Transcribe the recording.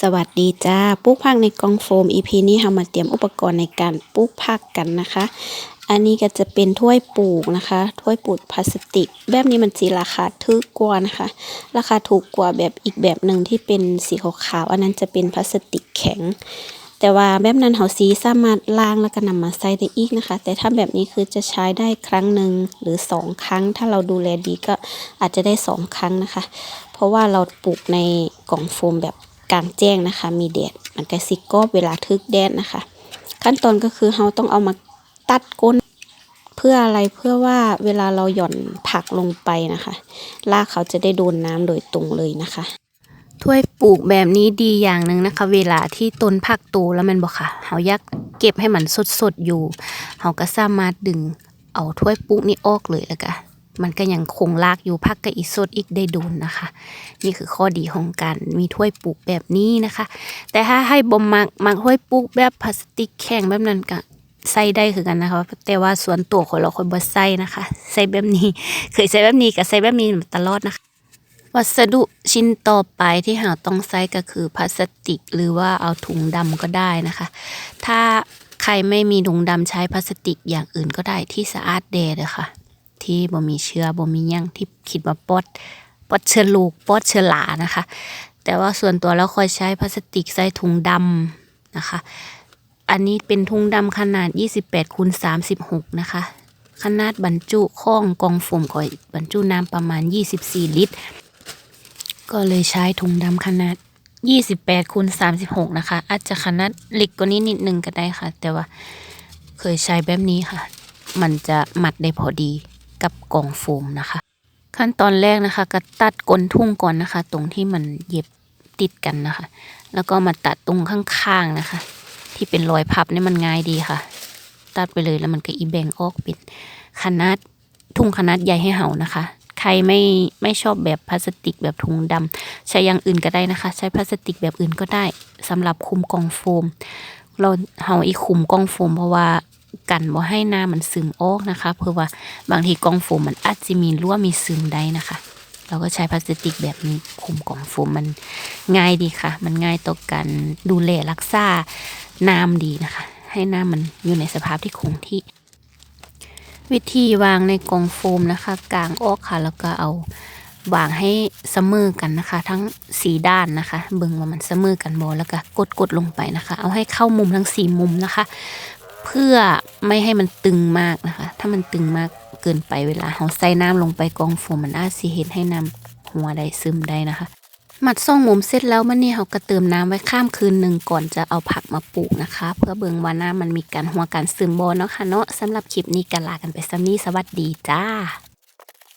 สวัสดีจ้าปลูกผักในกองโฟม EP นี้เรามาเตรียมอุปกรณ์ในการปลูกผักกันนะคะ อันนี้ก็จะเป็นถ้วยปลูกนะคะ ถ้วยปลูกพลาสติก แบบนี้มันสีราคาถูกกว่านะคะ ราคาถูกกว่าแบบอีกแบบหนึ่งที่เป็นสีขาวๆอันนั้นจะเป็นพลาสติกแข็ง แต่ว่าแบบนั้นเขาสีสามารถล้างแล้วก็นำมาใส่ได้อีกนะคะ แต่ถ้าแบบนี้คือจะใช้ได้ครั้งหนึ่งหรือสองครั้ง ถ้าเราดูแลดีก็อาจจะได้สองครั้งนะคะ เพราะว่าเราปลูกในกล่องโฟมแบบ กลางแจ้งนะคะ มีแดดมันก็สิกอบเวลาทึกแดดนะคะ ขั้นตอนก็คือเราต้องเอามาตัดก้น เพื่ออะไรเพื่อว่าเวลาเราหย่อนผักลงไปนะคะรากเขาจะได้โดนน้ำโดยตรงเลยนะคะถ้วยปลูกแบบนี้ดีอย่างหนึ่งนะคะ เวลาที่ต้นผักโตแล้วมันบอกค่ะเขาอยากเก็บให้มันสดๆอยู่เขาก็สามารถดึงเอาถ้วยปลูกนี่ออกเลยแล้วก็ มันก็ยังคงรากอยู่พักก็อีกสดอีกได้โดนนะคะ นี่คือข้อดีของการมีถ้วยปลูกแบบนี้นะคะ แต่ถ้าให้บ่มักมักถ้วยปลูกแบบพลาสติกแข็งแบบนั้นก็ใส่ได้คือกันนะคะ แต่ว่าส่วนตัวของเราคนบ่ใส่นะคะใส่แบบนี้ เคยใส่แบบนี้ก็ใส่แบบนี้มาตลอดนะคะ วัสดุชิ้นต่อไปที่เราต้องใช้ก็คือพลาสติก หรือว่าเอาถุงดำก็ได้นะคะ ถ้าใครไม่มีถุงดำใช้พลาสติกอย่างอื่นก็ได้ที่สะอาดแดดอะค่ะ ที่บ่มีเชื้อบ่มียังที่คิดว่าปอดปอดเชื้อลูกปอดเชื้อรานะคะ แต่ว่าส่วนตัวแล้วค่อยใช้พลาสติกใส่ถุงดำนะคะ อันนี้เป็นถุงดำขนาด 28คูณ36 นะคะ ขนาดบรรจุข้องกองโฟมก็บรรจุน้ำประมาณ 24 ลิตร ก็เลยใช้ถุงดำขนาด28คูณ36นะคะ อาจจะขนาดเล็กกว่านี้นิดนึงก็ได้ค่ะ แต่ว่าเคยใช้แบบนี้ค่ะ มันจะหมัดได้พอดี กับกล่องโฟมนะคะ ขั้นตอนแรกนะคะ ก็ตัดก้นทุ่งก่อนนะคะ ตรงที่มันเย็บติดกันนะคะ แล้วก็มาตัดตรงข้างๆนะคะ ที่เป็นรอยพับนี่มันง่ายดีค่ะ ตัดไปเลยแล้วมันก็อีแบ่งออกเป็นขนาดทุ่งขนาดใหญ่ให้เห่านะคะ ใครไม่ไม่ชอบแบบพลาสติกแบบถุงดำใช้อย่างอื่นก็ได้นะคะ ใช้พลาสติกแบบอื่นก็ได้สำหรับคุมกล่องโฟม เราเห่าอีกคุมกล่องโฟมเพราะว่า กันบ่ให้น้ำมันซึมออกนะคะ เพื่อว่าบางทีกองโฟมมันอาจจะมีรั่วมีซึมได้นะคะ เราก็ใช้พลาสติกแบบนี้คุมกองโฟมมันง่ายดีค่ะ มันง่ายต่อการดูแลรักษาน้ำดีนะคะ ให้น้ำมันอยู่ในสภาพที่คงที่ วิธีวางในกองโฟมนะคะ กลางออกค่ะ แล้วก็เอาวางให้เสมอกันนะคะ ทั้งสีด้านนะคะเบิ่งว่ามันเสมอกันบ่แล้วก็กดกดลงไปนะคะ เอาให้เข้ามุมทั้งสี่มุมนะคะ เพื่อไม่ให้มันตึงมากนะคะ ถ้ามันตึงมากเกินไปเวลาเราใส่น้ำลงไปกองโฟมมันอาจสิเห็นให้น้ำหัวได้ซึมได้นะคะ หมัดซ่องมุมเสร็จแล้วมันนี่เราก็เติมน้ำไว้ข้ามคืนหนึ่งก่อนจะเอาผักมาปลูกนะคะ เพื่อเบิ่งว่าน้ำมันมีการหัวการซึมบอเนาะค่ะเนาะสำหรับคลิปนี้กันลากันไปซ้ำนี้สวัสดีจ้า